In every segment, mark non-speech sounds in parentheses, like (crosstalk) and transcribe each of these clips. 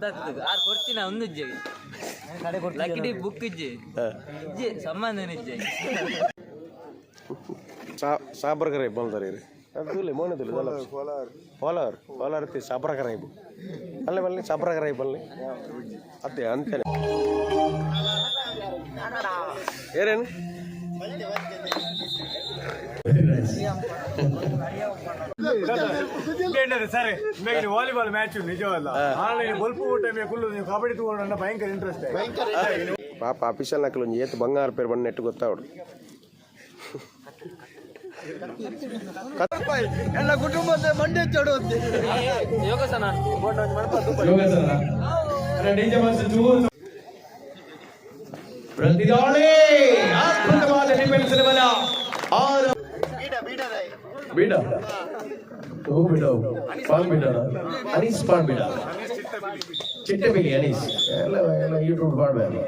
ಗೊತ್ತಾಗ್ತದೆ. ಆರು ಕೊಡ್ತೀನಿ ಒಂದು ಇಜ್ಜೆ ಲಕ್ಕಿಡಿ ಬುಕ್ ಇಜ್ಜೆ. ಇಜ್ಜೆ ಸಂಬಂಧ ಇಜ್ಜೆ. ಸಾಬ್ರಗರ ಬಂದಾರೆ ರೀ. ಅದು ಮೋನೆ ದಿಲ್ಲ ಕೋಲಾರ ಕೋಲಾರ. ತಿ ಸಾಬ್ರಗರ ಇಬ್ಬು ಅಲ್ಲೇ ಬಲ್ಲಿ ಸಾಬ್ರಗರ ಬಲ್ಲಿ ಅದೇ ಅಂತೇನೆ. ಏರೇನು? ಸರಿ ನಿಮಗೆ ವಾಲಿಬಾಲ್ ಮ್ಯಾಚ್ ನಿಜವಲ್ಲ ಆನ್ಲೈನ್ ಬಲ್ಪು ಟೈಮ್ ಫುಲ್ ನೀವು ಕಬಡ್ಡಿ ತಗೊಂಡ ಭಯಂಕರ ಇಂಟ್ರೆಸ್ಟ್ ಪಾಪ ಆಫೀಸಲ್ಲಿ ಹಾಕಲು ಒಂದು ಏತು ಬಂಗಾರ ಪೇರು ಬಣ್ಣ ನೆಟ್ಟು ಗೊತ್ತಾವಡು ಎಲ್ಲ ಕುಟುಂಬದ ಮಂಡ್ಯ ಚಡುತ್ತೆ ಯೋಗಾಸನ ಪ್ರತಿದಾಳಿ ಅದ್ಭುತವಾದ ಡಿಫೆನ್ಸ್ ಬಲ ಆರು ಬೀಡ ಓ ಬಿಡ ಪಾನ್ ಬಿಡ ஓபிடம் பாம்பிடம் அனீஸ் பாம்பிடம் சிட்டபிலி அனீஸ் எல்லாம் யூடியூப் பாடுவேன்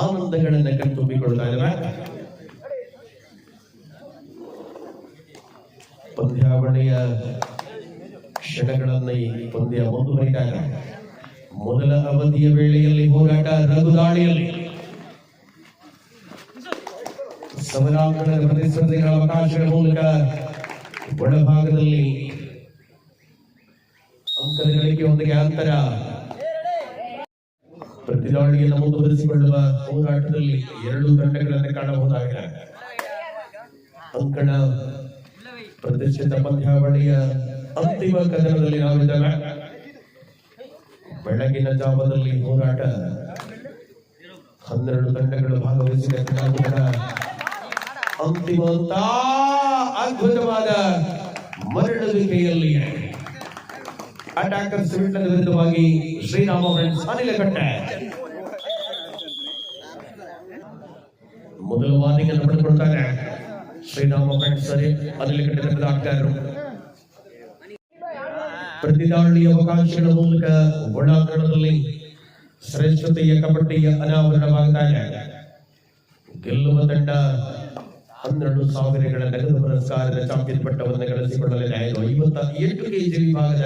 ಆನಂದಗಳನ್ನು ಕಣ್ತುಂಬಿಕೊಳ್ತಾ ಇದ್ದಾರೆ. ಪಂದ್ಯಾವಳಿಯ ಕ್ಷಣಗಳಲ್ಲಿ ಪಂದ್ಯ ಮುಂದುವರಿದಾಗ ಮೊದಲ ಅವಧಿಯ ವೇಳೆಯಲ್ಲಿ ಹೋರಾಟ ರಘುದಾಳಿಯಲ್ಲಿ. ಸಮರಾಂಗಣ ಪ್ರತಿಸ್ಪರ್ಧಿಗಳ ಅವಕಾಶಗಳ ಮೂಲಕ ಒಳಭಾಗದಲ್ಲಿ ಅಂಕದ ಗಳಿಕೆಯೊಂದಿಗೆ ಅಂತರ. ಪ್ರತಿದಾಳಿಯನ್ನು ಮುಂದುವರಿಸಿಕೊಳ್ಳುವ ಹೋರಾಟದಲ್ಲಿ ಎರಡು ತಂಡಗಳನ್ನು ಕಾಣಬಹುದಾಗಿದೆ. ಅಂಕಣ ಪ್ರತಿಷ್ಠಿತ ಪಂದ್ಯಾವಳಿಯ ಅಂತಿಮ ಕದನದಲ್ಲಿ ನಾವಿದ್ದೇವೆ. ಬೆಳಗಿನ ಜಾವದಲ್ಲಿ ಹೋರಾಟ ಹನ್ನೆರಡು ತಂಡಗಳು ಭಾಗವಹಿಸಿದ. ಕಲಾವಿದರ ಅಂತಿಮ ಅದ್ಭುತವಾದ ಮರಳುವಿಕೆಯಲ್ಲಿ ಅಟ್ಯಾಕರ್ಸ್ ವಿರುದ್ಧದ ವಿರುದ್ಧವಾಗಿ ಶ್ರೀರಾಮ ಫ್ರೆಂಡ್ಸ್ ಅನಿಲಕಟ್ಟೆ ಮೊದಲ ವಾರ್ನಿಂಗ್ ಅನ್ನು ಪಡೆದುಕೊಳ್ತಾರೆ ಶ್ರೀರಾಮ ಫ್ರೆಂಡ್ಸ್ ಅನಿಲಕಟ್ಟೆ ತಂಡದ ಆಟಗಾರರು ಪ್ರತಿದಾಳಿಯ ಅವಕಾಶಗಳ ಮೂಲಕ ಒಳಾಂಗಣದಲ್ಲಿ ಶ್ರೇಷ್ಠತೆಯ ಕಬಡ್ಡಿಯ ಅನಾವರಣವಾಗ್ತಾ ಇದೆ ಗೆಲ್ಲುವ ತಂಡ ಹನ್ನೆರಡು ಸಾವಿರಗಳ ನಗದು ಪುರಸ್ಕಾರದ ಚಾಂಪಿಯನ್ ಪಟ್ಟವನ್ನು ಗಳಿಸಿಕೊಳ್ಳಲಿದೆ ಐವತ್ತ ಎಂಟು ಕೆಜಿ ವಿಭಾಗದ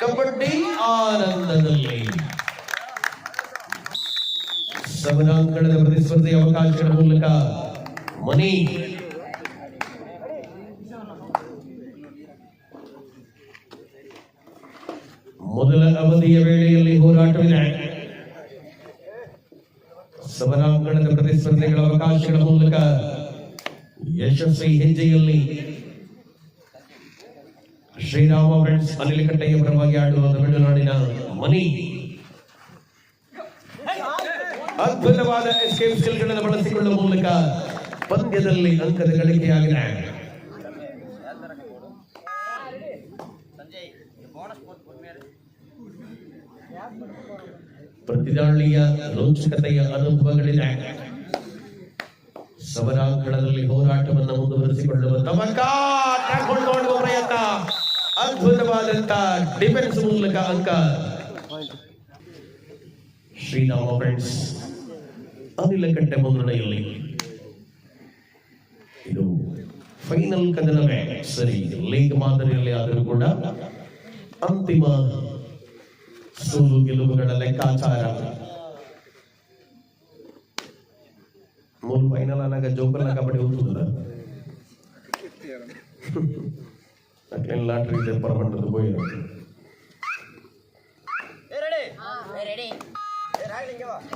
ಕಬಡ್ಡಿ ಆನಂದದಲ್ಲಿ. ಸಮರಾಂಗಣದ ಪ್ರತಿಸ್ಪರ್ಧೆಯ ಅವಕಾಶಗಳ ಮೂಲಕ ಮನಿ. ಮೊದಲ ಅವಧಿಯ ವೇಳೆಯಲ್ಲಿ ಹೋರಾಟವಿದೆ. ಸಮರಾಂಗಣದ ಪ್ರತಿಸ್ಪರ್ಧೆಗಳ ಅವಕಾಶಗಳ ಮೂಲಕ ಯಶಸ್ವಿ ಹೆಜ್ಜೆಯಲ್ಲಿ ಶ್ರೀರಾಮ ಫ್ರೆಂಡ್ಸ್ ಅನಿಲಕಟ್ಟೆಯ ಪರವಾಗಿ ಆಡುವ ತಮಿಳುನಾಡಿನ ಮನಿ. ಅದ್ಭುತವಾದ ಎಸ್ಕೇಪ್ ಸ್ಕಿಲ್ಗಳನ್ನು ಬಳಸಿಕೊಳ್ಳುವ ಮೂಲಕ ಪಂದ್ಯದಲ್ಲಿ ಅಂಕದ ಗಳಿಕೆಯಾಗಿದೆ ಪ್ರತಿದಾಳಿಯ ರೋಚಕತೆಯ ಅನುಭವಗಳಿದೆ. ಸಮರಾಂಗಣದಲ್ಲಿ ಹೋರಾಟವನ್ನು ಮುಂದುವರಿಸಿಕೊಳ್ಳುವ ತಮಕ ಪ್ರಯತ್ನ. ಅದ್ಭುತವಾದಂತ ಡಿಫೆನ್ಸ್ ಮೂಲಕ ಅಂಕ. ಶ್ರೀರಾಮ ಫ್ರೆಂಡ್ಸ್ ಅನಿಲಕಟ್ಟೆ ಮುನ್ನಡೆಯಲ್ಲಿ ಇದು ಫೈನಲ್ ಕದನವೇ ಸರಿ, ಲೀಗ್ ಮಾದರಿಯಲ್ಲಿ ಆದರೂ ಕೂಡ ಅಂತಿಮ ಸೋಲು ಗೆಲುವುಗಳ ಲೆಕ್ಕಾಚಾರ. ಮೂರು ಫೈನಲ್ ಅನ್ನಾಗ ಜೋಕರ್ನ ಕಬಡ್ಡಿ ಹೋಗ್ತದ (laughs) ಅಟ್ಲೇನ್ ಲಾಟ್ರಿ ಇದೆ ಪರ್ಮಂಟದ ಬೋಯ್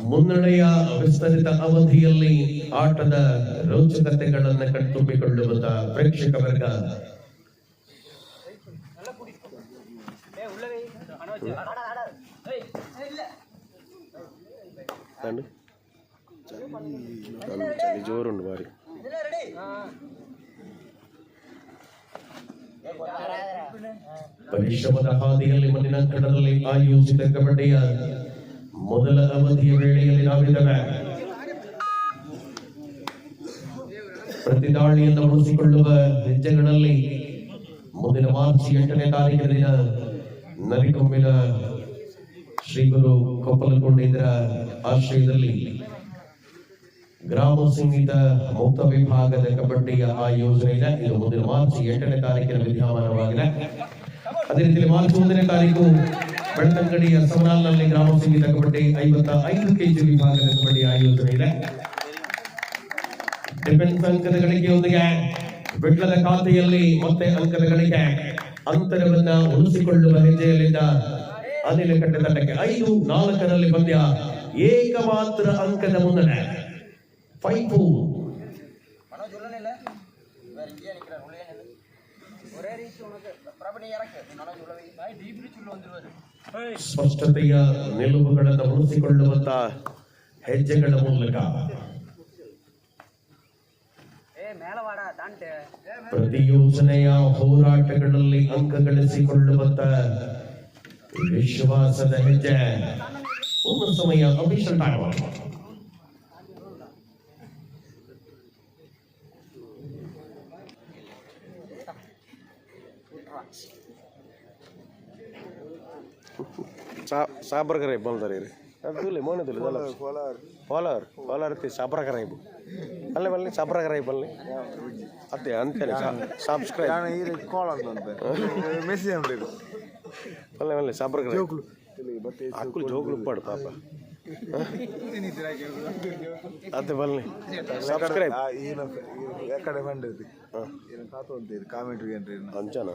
ಮುನ್ನಡೆಯ ವಿಸ್ತರಿತ ಅವಧಿಯಲ್ಲಿ ಆಟದ ರೋಚಕತೆಗಳನ್ನು ಕಣ್ತುಂಬಿಕೊಳ್ಳುವಂತ ಪ್ರೇಕ್ಷಕ ವರ್ಗ అండి చలి జోరుండు మరి ಪರಿಶ್ರಮದ ಹಾದಿಯಲ್ಲಿ ಮುಂದಿನ ಕಡದಲ್ಲಿ ಆಯೋಜಿತ ಕಬಡ್ಡಿಯ ಮೊದಲ ಅವಧಿಯ ವೇಳೆಯಲ್ಲಿ ನಾವಿದ್ದೇವೆ. ಪ್ರತಿದಾಳಿಯನ್ನು ಉಳಿಸಿಕೊಳ್ಳುವ ಹೆಜ್ಜೆಗಳಲ್ಲಿ ಮುಂದಿನ ಮಾರ್ಚ್ ಎಂಟನೇ ತಾರೀಕಿನ ದಿನ ನರಿಕೊಂಬಿನ ಶ್ರೀ ಗುರು ಆಶ್ರಯದಲ್ಲಿ ಗ್ರಾಮ ಸಂಗೀತ ಮುಕ್ತ ವಿಭಾಗದ ಕಬಡ್ಡಿಯ ಆ ಯೋಜನೆ ಇದೆ ಮುಂದಿನ ಮಾರ್ಚ್ ಎಂಟನೇ ತಾರೀಕಿನ ವಿದ್ಯಮಾನವಾಗಿದೆ. ಅದೇ ರೀತಿಯಲ್ಲಿ ಮಾರ್ಚ್ ಒಂದನೇ ತಾರೀಕು ಬೆಳ್ತಂಗಡಿಯ ಸವನಾಲ್ನಲ್ಲಿ ಗ್ರಾಮ ಸಂಗೀತ ಕಬಡ್ಡಿ ಐವತ್ತ ಐದು ಕೆಜಿ ವಿಭಾಗದ ಕಬಡ್ಡಿ ಆಯೋಜನೆ ಇದೆ. ಡಿಫೆನ್ಸ್ ಅಂಕದ ಗಳಿಕೆಯೊಂದಿಗೆ ಬೆಳ್ಳದ ಖಾತೆಯಲ್ಲಿ ಮತ್ತೆ ಅಂಕದ ಗಳಿಕೆ. ಅಂತರವನ್ನ ಉಳಿಸಿಕೊಳ್ಳುವ ಹೆಜ್ಜೆಯಲ್ಲಿದ್ದ ಅನಿಲ ಕಟ್ಟೆ ತಂಡಕ್ಕೆ ಐದು ನಾಲ್ಕರಲ್ಲಿ ಪಂದ್ಯ ಏಕಮಾತ್ರ ಅಂಕದ ಮುನ್ನಡೆ. ಪೈಪು ಸ್ಪಷ್ಟತೆಯ ನಿಲುವುಗಳನ್ನು ಉಳಿಸಿಕೊಳ್ಳುವಂತ ಹೆಜ್ಜೆಗಳ ಮೂಲಕ ಪ್ರತಿ ಯೋಜನೆಯ ಹೋರಾಟಗಳಲ್ಲಿ ಅಂಕಗಳಿಸಿಕೊಳ್ಳುವಂತ ವಿಶ್ವಾಸದ ಹೆಜ್ಜೆ. ಒಂದು ಸಮಯ ಅಭಿಷೇಕ ಸಾಬ್ರಗರೈಬ್ ಬಂದರೆ ರೀ. ಅದುಲೆ ಮೋನದಲ್ಲಿ ಕೋಲಾರ ಕೋಲಾರ. ಕೋಲಾರತಿ ಸಾಬ್ರಗರೈಬ್ ಅಲ್ಲೇ ಬಲ್ಲಿ ಸಾಬ್ರಗರೈಬ್ ಅಲ್ಲಿ ಅದೇ ಅಂತೇನೆ ಸಬ್ಸ್ಕ್ರೈಬ್ ಮೆಸೇಜ್ ಅಲ್ಲೇ ಬಲ್ಲಿ ಸಾಬ್ರಗರೈಬ್ ಅಕ್ಕಲು ಜೋಗ್ಲು ಪಡು ಪಾಪ. ಅದೇ ಬಲ್ಲಿ. ಸಬ್ಸ್ಕ್ರೈಬ್ ಈ ಕಡೆ ಕಾಮೆಂಟ್ ಕಾಮೆಂಟ್ರಿ ಅಂಜನಾ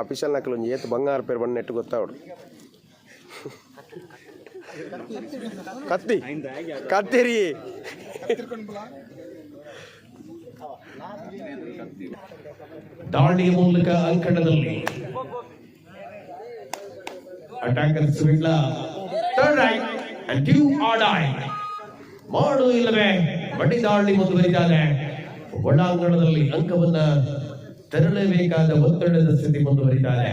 ಆಫೀಸಲ್ಲಿ ನಾಕಲು ಒಂದು ಏತು ಬಂಗಾರ ಪೇರು ಬಣ್ಣ ನೆಟ್ಟು ಗೊತ್ತಾವಡು ಕತ್ತಿ. ಕತ್ತಿರಿ. ದಾಳಿಯ ಮೂಲಕ ಅಂಕಣದಲ್ಲಿ attackers ಬಿಡ್ಲ third raid and do or die ಮಾಡು ಇಲ್ಲವೇ, ಬಡ್ಡಿ ದಾಳಿ ಮುಂದುವರಿತಾರೆ ಒಳಾಂಗಣದಲ್ಲಿ ಅಂಕವನ್ನ ತೆರಳಬೇಕಾದ ಒತ್ತಡದ ಸ್ಥಿತಿ ಮುಂದುವರಿತಾರೆ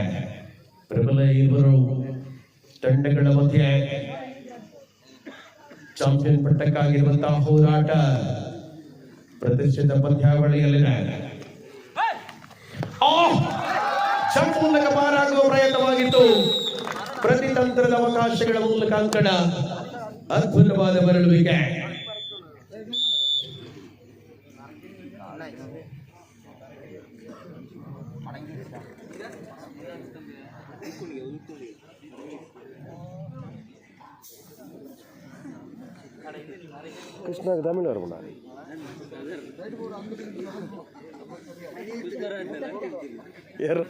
ಪ್ರಬಲ ಇಬ್ಬರು ತಂಡಗಳ ಮಧ್ಯೆ ಚಾಂಪಿಯನ್ ಪಟ್ಟಕ್ಕಾಗಿರುವಂತಹ ಹೋರಾಟ ಪ್ರತಿಷ್ಠಿತ ಪಂದ್ಯಾವಳಿಯಲ್ಲಿದೆ ಮೂಲಕ ಪಾರಾಗುವ ಪ್ರಯತ್ನವಾಗಿತ್ತು. ಪ್ರತಿತಂತ್ರದ ಅವಕಾಶಗಳ ಮೂಲಕ ಅಂಕಣ ಅದ್ಭುತವಾದ ಮರಳುವಿಕೆ கிருஷ்ணாக்கு தமிழ் வரும்டா ಯಾರು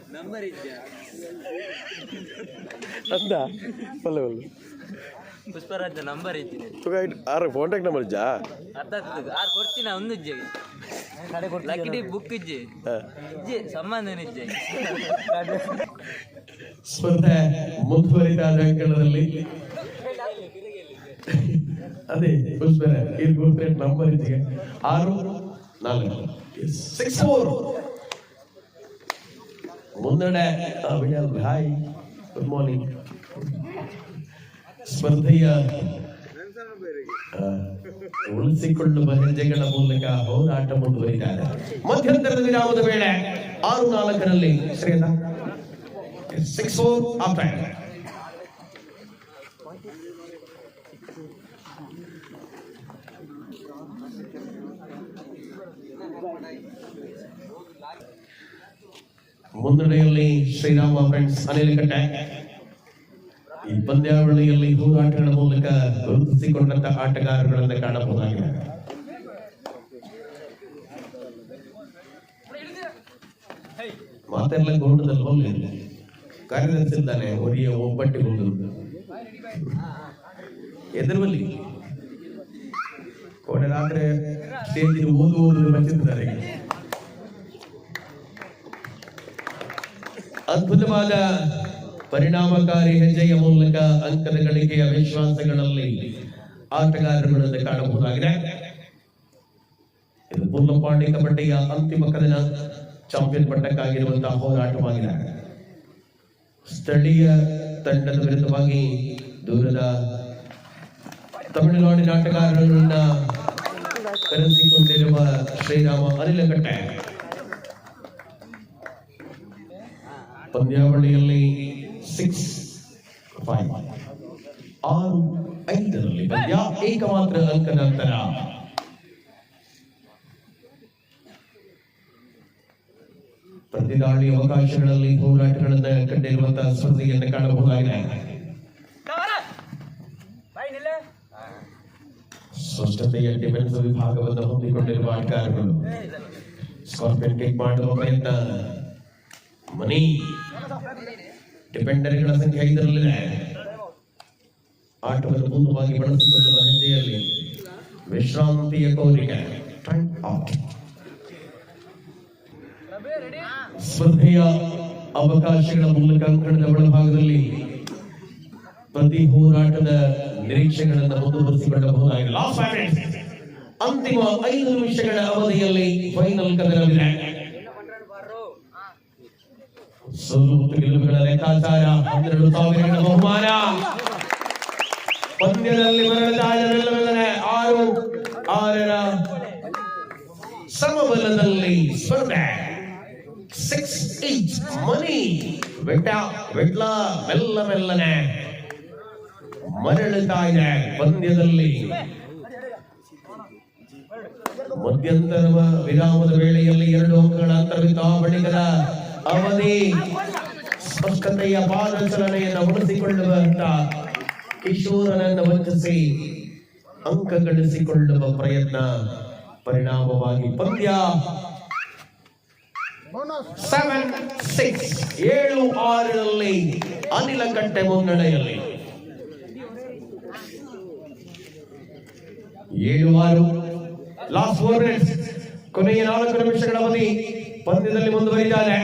ಅಂದ ಒಳ್ಳೆ ಒಳ್ಳೆ ಪುಷ್ಪರಾಜ ನಂಬರ್ ಇದ್ದೀನಿ ತುಗ ಆರು ಕಾಂಟ್ಯಾಕ್ಟ್ ನಂಬರ್ ಇಜ್ಜಾ ಅರ್ಥ ಆಗ್ತದೆ ಆರು ಕೊಡ್ತೀನಿ ಒಂದು ಇಜ್ಜೆ ಲಕ್ಕಿ ಬುಕ್ ಇಜ್ಜೆ ಇಜ್ಜೆ ಸಂಬಂಧ ಇಜ್ಜೆ ಸ್ಪರ್ಧೆ ಮುಂದುವರಿದ ಅಂಕಣದಲ್ಲಿ ಅದೇ ಇಲ್ಲಿ ಗುರುತು ನಂಬರ್ ಇದೆಯಾ ಆರು ನಾಲ್ಕು. ಸಿಕ್ಸ್ ಫೋರ್ ಮುನ್ನಡೆ ಭಾಯ್ ಗುಡ್ ಮಾರ್ನಿಂಗ್ ಸ್ಪರ್ಧೆಯ ಉಳಿಸಿಕೊಳ್ಳುವ ಹೆಜ್ಜೆಗಳ ಮೂಲಕ ಹೋರಾಟ ಮುಂದುವರಿದ್ದಾರೆ ಮಧ್ಯಂತರದ ವಿರಾಮದ ವೇಳೆ ಆರು ನಾಲ್ಕರಲ್ಲಿ ಶ್ರೇತ ಸಿಕ್ಸ್ ಫೋರ್ ಆಫ್ಟರ್ ಮುನ್ನಡೆಯಲ್ಲಿ ಶ್ರೀರಾಮ ಫ್ರೆಂಡ್ಸ್ ಅನಿಲಕಟ್ಟೆ. ಈ ಪಂದ್ಯಾವಳಿಯಲ್ಲಿ ಹೋರಾಟಗಳ ಮೂಲಕ ಗುರುತಿಸಿಕೊಂಡಂತಹ ಆಟಗಾರಗಳನ್ನು ಕಾಣಬಹುದಾಗಿದೆ. ಮಾತೆಲ್ಲ ಗೋಡದಲ್ಲಿ ಹೋಗಲಿಲ್ಲ ಕಾರ್ಯದರ್ಶಿದ್ದಾನೆ ಒರಿಯ ಒಬ್ಬಟ್ಟಿ ಹೋಗುದು ಎದುರುವಲ್ಲಿ. ಕೋಡೆ ರಾತ್ರಿ ಸ್ಟೇಜಿನ ಬಚ್ಚಿದ್ದಾರೆ ಅದ್ಭುತವಾದ ಪರಿಣಾಮಕಾರಿ ಹೆಜ್ಜೆಯ ಮೂಲಕ ಅಂಕದ ಗಳಿಕೆಯ ವಿಶ್ವಾಸಗಳಲ್ಲಿ ಆಟಗಾರರುಗಳನ್ನು ಕಾಣಬಹುದಾಗಿದೆ. ಇದು ಪೂರ್ಣಪಾಂಡಿ ಕಬಡ್ಡಿಯ ಅಂತಿಮ ಕದನ ಚಾಂಪಿಯನ್ ಪಟ್ಟಕ್ಕಾಗಿರುವಂತಹ ಹೋರಾಟವಾಗಿದೆ. ಸ್ಥಳೀಯ ತಂಡದ ವಿರುದ್ಧವಾಗಿ ದೂರದ ತಮಿಳುನಾಡಿನ ಆಟಗಾರರನ್ನ ಕರೆಸಿಕೊಂಡಿರುವ ಶ್ರೀರಾಮ ಅನಿಲಕಟ್ಟೆ ಪಂದ್ಯಾವಳಿಯಲ್ಲಿ ಸಿಕ್ಸ್ ಫೈವ್ ಆರು ಐದರಲ್ಲಿ ಪಂದ್ಯ ಏಕಮಾತ್ರ ಅಂಕದ ಅಂತರ ಪ್ರತಿದಾಳಿ ಅವಕಾಶಗಳಲ್ಲಿ ಹೋರಾಟಗಳನ್ನು ಕಂಡಿರುವಂತಹ ಸ್ಪರ್ಧೆಯನ್ನು ಕಾಣಬಹುದಾಗಿದೆ ಸ್ಪಷ್ಟತೆಯ ಡಿಫೆನ್ಸ್ ವಿಭಾಗವನ್ನು ಹೊಂದಿಕೊಂಡಿರುವ ಆಟಗಾರರು ಸ್ಕಾರ್ಪಿಯನ್ ಕಿಕ್ ಮಾಡುವ ಪ್ರಯತ್ನ ಮನಿ. ಡಿಪೆಂಡರ್ಗಳ ಸಂಖ್ಯೆ ಐದರಲ್ಲಿದೆ ಆಟವನ್ನು ಪೂರ್ಣವಾಗಿ ಬಳಸಿಕೊಳ್ಳುವ ಹೆಜ್ಜೆಯಲ್ಲಿ ವಿಶ್ರಾಂತಿಯ ಕೋರಿಕೆ. ಸ್ಪರ್ಧೆಯ ಅವಕಾಶಗಳ ಮೂಲಕ ಅಂಕಣದ ಒಳಭಾಗದಲ್ಲಿ ಪ್ರತಿ ಹೋರಾಟದ ನಿರೀಕ್ಷೆಗಳನ್ನು ಮುಂದುವರಿಸಿಕೊಳ್ಳಬಹುದಾಗಿದೆ. ಅಂತಿಮ ಐದು ನಿಮಿಷಗಳ ಅವಧಿಯಲ್ಲಿ ಫೈನಲ್ ಕದನವಿದೆ. ಸೋಲು ಮತ್ತು ಗೆಲುವುಗಳ ಲೆಕ್ಕಾಚಾರ. ಹನ್ನೆರಡು ಸಾವಿರಗಳ ಬಹುಮಾನ. ಪಂದ್ಯದಲ್ಲಿ ಮರಣದಾಯವೆಲ್ಲವೆಲ್ಲನೆ ಆರು, ಆರರ ಸಮಬಲದಲ್ಲಿ ಸ್ಪರ್ಧೆ ಸಿಕ್ಸ್ ಈಚ್ ಮನಿ ಬೆಟ್ಟ ಬೆಟ್ಲ ಮೆಲ್ಲ, ಮೆಲ್ಲನೆ. ಮರಳುತ್ತಾ ಇದೆ ಪಂದ್ಯದಲ್ಲಿ ಮಧ್ಯಂತರ ವಿರಾಮದ ವೇಳೆಯಲ್ಲಿ ಎರಡು ಅಂಕಗಳ ಅಂತರವಿದ್ದ ಬಳಿಕದ ಅವಧಿ ಸ್ಪಷ್ಟತೆಯ ಪಾದಚಲನೆಯನ್ನು ಉಳಿಸಿಕೊಳ್ಳುವಂತ ಕಿಶೋರನನ್ನು ವಂಚಿಸಿ ಅಂಕ ಗಳಿಸಿಕೊಳ್ಳುವ ಪ್ರಯತ್ನ ಪರಿಣಾಮವಾಗಿ ಪಂದ್ಯ ಸೆವೆನ್ ಸಿಕ್ಸ್ ಏಳು ಆರರಲ್ಲಿ ಅನಿಲ ಕಟ್ಟೆ ಮುನ್ನಡೆಯಲ್ಲಿ ಏಳು ಆರು ಲಾಸ್ಟ್ ಫೋರ್ ಮಿನಿಟ್ಸ್ ಕೊನೆಯ ನಾಲ್ಕು ನಿಮಿಷಗಳ ಅವಧಿ ಪಂದ್ಯದಲ್ಲಿ ಮುಂದುವರಿದ್ದಾರೆ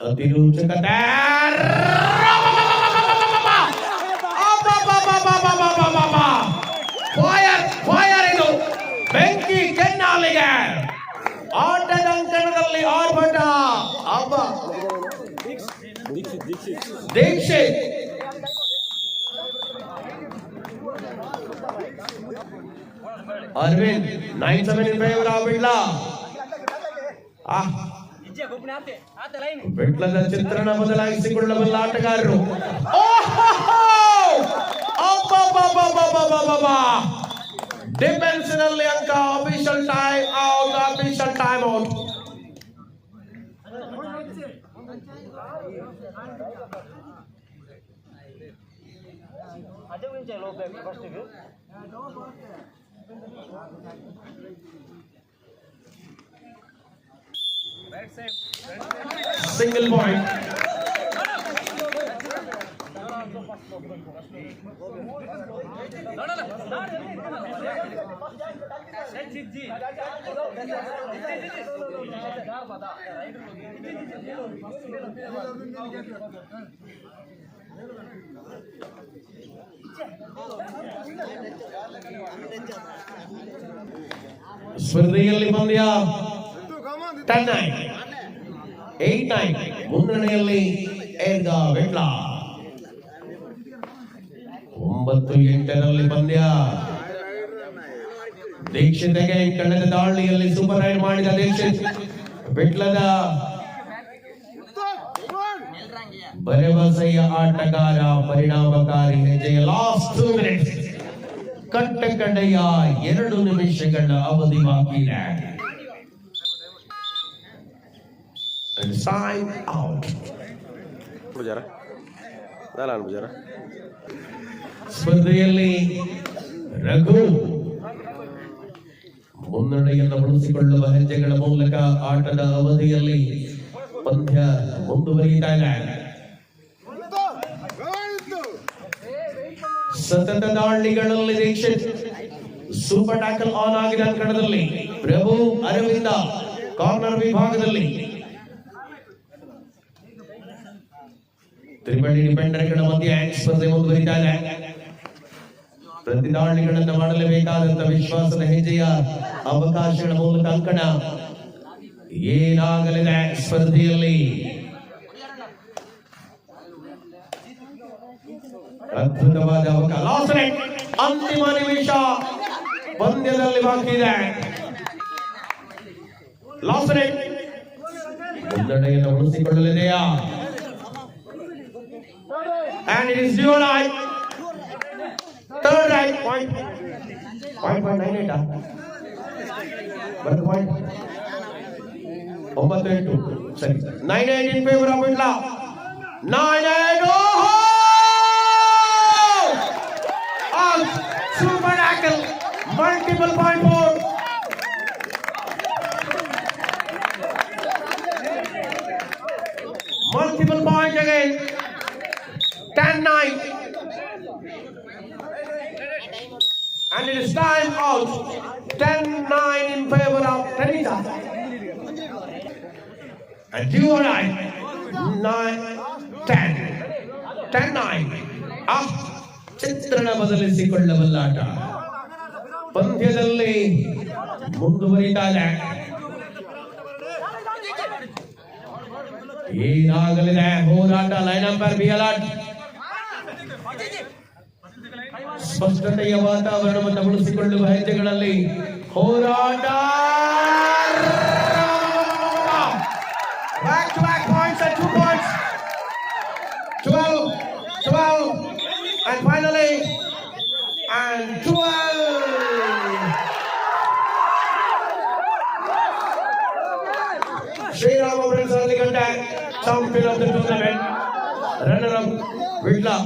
ಅತಿರೋಚಕತೆ ಫೈರ್ ಫೈರ್ ಇದು ಬೆಂಕಿ ಕೆನ್ನಾಲಿಗೆ ಆಟದ ಅಂಕಣದಲ್ಲಿ ಆರ್ಭಟ ಅಬ್ಬ Dikshit Arvind nine seven in favour ಆ ಬಿಡ್ಲ ಆ ಬಿಡ್ಲದ ಚಿತ್ರಣ ಬದಲಾಯಿಸಿಕೊಳ್ಳಬಲ್ಲ ಆಟಗಾರರು ಡಿಫೆನ್ಸ್ ನಲ್ಲಿ ಅಂಕ official time out official time out Single point. ಸ್ಪರ್ಧೆಯಲ್ಲಿ ಪಂದ್ಯ ಟೆನ್ ನೈನ್ ಏಟ್ ನೈನ್ ಮುನ್ನಡೆಯಲ್ಲಿ ಏರ್ಗ ವೆಟ್ಲ ಒಂಬತ್ತು ಎಂಟರಲ್ಲಿ ಪಂದ್ಯ ದೀಕ್ಷಿತೆಗೆ ಕಳೆದ ದಾಳಿಯಲ್ಲಿ ಸೂಪರ್ ರೈಡ್ ಮಾಡಿದ ದೀಕ್ಷಿತ್ ಬೆಟ್ಲದ ಭರವಸೆಯ ಆಟಗಾರ, ಪರಿಣಾಮಕಾರಿ ಹೆಜ್ಜೆಯ ಲಾಸ್ಟ್ ಟೂ ಮಿನಿಟ್ಸ್ ಕಟ್ಟ ಕಡೆಯ ಎರಡು ನಿಮಿಷಗಳ ಅವಧಿ ಬಾಕಿ ಇದೆ. And sign out. ಪೂಜಾರ? ಸ್ಪರ್ಧೆಯಲ್ಲಿ ರಘು ಮುನ್ನಡೆಯನ್ನು ಉಳಿಸಿಕೊಳ್ಳುವ ಹೆಜ್ಜೆಗಳ ಮೂಲಕ ಆಟದ ಅವಧಿಯಲ್ಲಿ ಪಂದ್ಯ ಮುಂದುವರಿಯುತ್ತಾ ಇದೆ. ಸತತ ದಾಳಿಗಳಲ್ಲಿ ದೀಕ್ಷಿತ್ ಸೂಪರ್ ಟ್ಯಾಕಲ್ ಆನ್ ಆಗಿದೆ ಕಣದಲ್ಲಿ ಪ್ರಭು ಅರವಿಂದ ಕಾರ್ನರ್ ವಿಭಾಗದಲ್ಲಿ ತ್ರಿಬಳಿ ಡಿಪೆಂಡರ್ಗಳ ಮಧ್ಯೆ ಸ್ಪರ್ಧೆ ಮುಂದುವರಿತಾ ಇದೆ ಪ್ರತಿದಾಳಿಗಳನ್ನು ಮಾಡಲೇಬೇಕಾದಂತ ವಿಶ್ವಾಸದ ಹೆಜ್ಜೆಯ ಅವಕಾಶಗಳ ಮೂಲಕ ಅಂಕಣ. ಏನಾಗಲಿದೆ ಸ್ಪರ್ಧೆಯಲ್ಲಿ? ಅದ್ಭುತವಾದ ಅವಕಾಶ. ಅಂತಿಮ ನಿಮಿಷ ಪಂದ್ಯದಲ್ಲಿ ಬಾಕಿ ಇದೆ. ರೈಟ್ ಮುನ್ನಡೆಯನ್ನು ಉಳಿಸಿಕೊಳ್ಳಲಿದೆಯಾ? and it is zero nine. Third right point. Point point nine eight. One point. ಒಂಬತ್ತು ಎಂಟು ಸರಿ nine eight in favour of ಇಟ್ಲ nine eight super tackle multiple point four time out 10 9 in favor of Tanita and you and I 9 10 10 9 ಆ ಚಿತ್ರಣ ಬದಲಿಸಿಕೊಳ್ಳಬಲ್ಲ ಆಟ ಪಂದ್ಯದಲ್ಲಿ ಮುಂದುವರಿತಾ ಇದೆ ಏನಾಗಲಿದೆ ಹೋರಾಟ ಲೈನ್ ಅಂಪೈರ್ ಬಿ ಅಲರ್ಟ್ ಸ್ಪಷ್ಟತೆಯ ವಾತಾವರಣವನ್ನು ಉಳಿಸಿಕೊಳ್ಳುವ ಹೆಜ್ಜೆಗಳಲ್ಲಿ ಹೋರಾಟ. Back to back points at two points. 12 12 and finally, and 12 Shrirama champion of the tournament runner up ವಿಡ್ಲಾ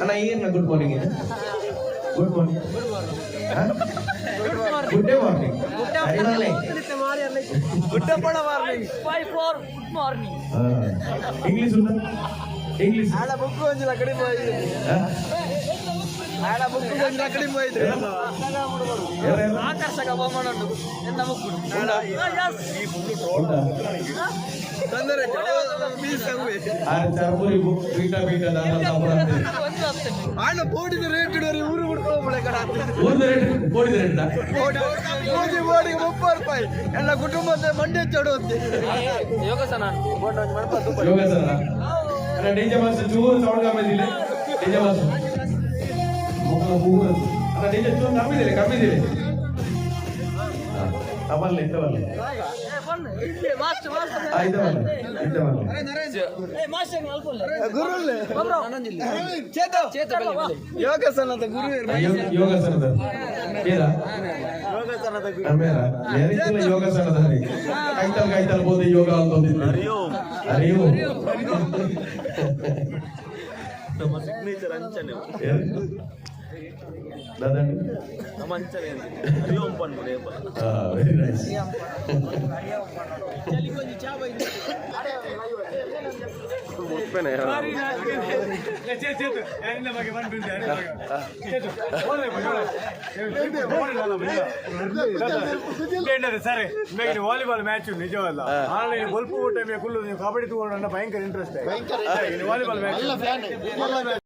ಅಣ್ಣ ಏನು ಗುಡ್ ಮಾರ್ನಿಂಗ್ ಇದೆ good morning good day morning five four good morning English ಉಂಟಾ English ಆಡ ಬುಕ್ಕು ಒಂಜಿಲ್ಲ ಕಡಿಮೆ ಆಕರ್ಷಕ ಬಹುಮಾನ ಉಂಟು. ಎಲ್ಲ ಮುಕ್ಕುಡು ತೊಂದರೆ ಆಡ ಬೋಡಿದ ರೇಟ್ ಇಡೋರು ಊರು ಬಿಡ್ಕೊಳ್ಳ ಕಡ ಬೋಡಿದ ರೇಟ್ ಬೋಡಿ ಬೋಡಿಗೆ ಮುಪ್ಪತ್ತು ರೂಪಾಯಿ. ಎಲ್ಲ ಕುಟುಂಬದ ಮಂಡ್ಯ ಚಡುವಂತೆ. ಯೋಗಸನ? ಯೋಗಸನ? ಅಣ್ಣ ಡಿಜೆ ಚೂರು ಸೌಂಡ್ ಕಮ್ಮಿದಿಲ್ಲ ಡಿಜೆ ಮಾಸ್ಟರ್. ಕಮ್ಮಿದಿಲ್ಲ ಕಮ್ಮಿದಿಲ್ಲ ಅವಲ್ಲ ಬರಲಿ ಯೋಗಾಸನದ ಗುರು ಯೋಗ- ಯೋಗಾಸನದ ಯೋಗಾಸನದ ಕೈತಲ್ ಕೈತಲ್ ಬೋದಿ ಯೋಗ ಅಂತ ಅರಿಯೋ ಅರಿಯೋ ಸಿಗ್ನೇಚರ್ ಅಂಚನೆ ದಾದಂಡಿ ನಮ್ಮ ಅಂಚನೆ ಹರಿಯೋಂ ಪನ್ಪುಡೆ ವೆರಿ ನೈಸ್ ಮುಪ್ಪೇನೆ ಚೇತು ಚೇತು ಎನ್ನ ಬಗ್ಗೆ ಬಂದುಂಟೆ ಚೇತು ಓಲೆ ಬಗ್ಗೆ ಸರಿ ಮೇಗಿನ ವಾಲಿಬಾಲ್ ಮ್ಯಾಚ್ ನಿಜವಲ್ಲ ಆನ್ಲೈನ್ ಬಲ್ಪು ಟೈಮ್ ಕುಲ್ಲು ನೀವು ಕಬಡ್ಡಿ ತಗೊಂಡು ಭಯಂಕರ ಇಂಟ್ರೆಸ್ಟ್ ವಾಲಿಬಾಲ್ ಮ್ಯಾಚ್